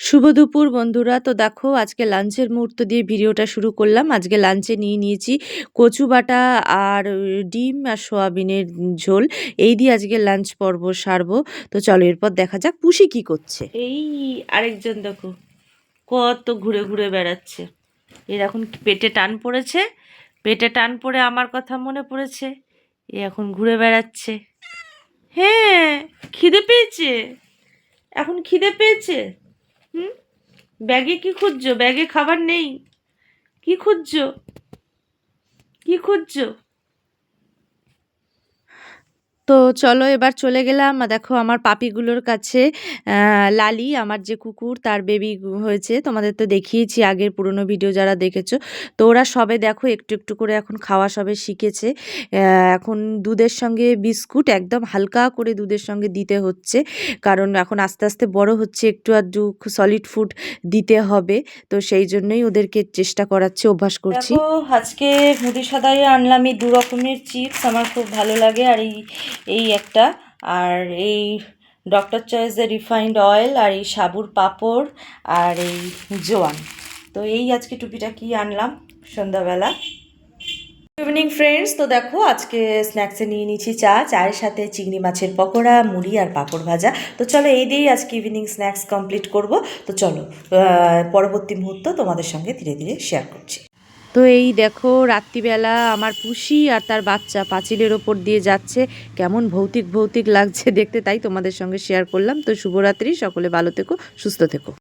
শুভ দুপুর বন্ধুরা। তো দেখো, আজকে লাঞ্চের মুহূর্ত দিয়ে ভিডিওটা শুরু করলাম। আজকে লাঞ্চে নিয়ে নিয়েছি কচু বাটা আর ডিম আর সোয়াবিনের ঝোল। এই দিয়ে আজকে লাঞ্চ পর্ব সারবো। তো চলো, এরপর দেখা যাক পুষি কি করছে। এই আরেকজন দেখো, কত ঘুরে ঘুরে বেড়াচ্ছে। এর এখন পেটে টান পড়েছে। পেটে টান পড়ে আমার কথা মনে পড়েছে। এ এখন ঘুরে বেড়াচ্ছে। হ্যাঁ খিদে পেয়েছে। এখন খিদে পেয়েছে। হুম? ব্যাগে কি খুঁজছো? ব্যাগে খাবার নেই। কি খুঁজছো? কি খুঁজছো? তো চলো এবার চলে গেলাম। দেখো আমার পাপিগুলোর কাছে লালি, আমার যে কুকুর, তার বেবি হয়েছে। তোমাদের তো দেখিয়েছি আগের পুরনো ভিডিও যারা দেখেছ। তো ওরা সবে দেখো একটু একটু করে এখন খাওয়া সবে শিখেছে। এখন দুধের সঙ্গে বিস্কুট একদম হালকা করে দুধের সঙ্গে দিতে হচ্ছে। কারণ এখন আস্তে আস্তে বড় হচ্ছে, একটু আধটু সলিড ফুড দিতে হবে। তো সেই জন্যই ওদেরকে চেষ্টা করাচ্ছি, অভ্যাস করছি। আজকে মুদি সাদাই আনলাম এই দু রকমের চিপস আমার খুব ভালো লাগে। আর এই এই একটা। আর এই ডক্টর চয়েসের রিফাইন্ড অয়েল আর এই সাবুর পাঁপড় আর এই জোয়ান। তো এই আজকে টুপিটা কি আনলাম সন্ধ্যাবেলা? ইভিনিং ফ্রেন্ডস তো দেখো, আজকে স্ন্যাক্সে নিয়ে নিচ্ছি চা, চায়ের সাথে চিংড়ি মাছের পকোড়া, মুড়ি আর পাঁপড় ভাজা। তো চলো এই দিয়েই আজকে ইভিনিং স্ন্যাক্স কমপ্লিট করব। তো চলো পরবর্তী মুহূর্ত তোমাদের সঙ্গে ধীরে ধীরে শেয়ার করছি। তো এই দেখো, রাত্রিবেলা আমার পুষি আর তার বাচ্চা পাঁচিলের ওপর দিয়ে যাচ্ছে। কেমন ভৌতিক ভৌতিক লাগছে দেখতে, তাই তোমাদের সঙ্গে শেয়ার করলাম। তো শুভরাত্রি, সকলে ভালো থেকো, সুস্থ থেকো।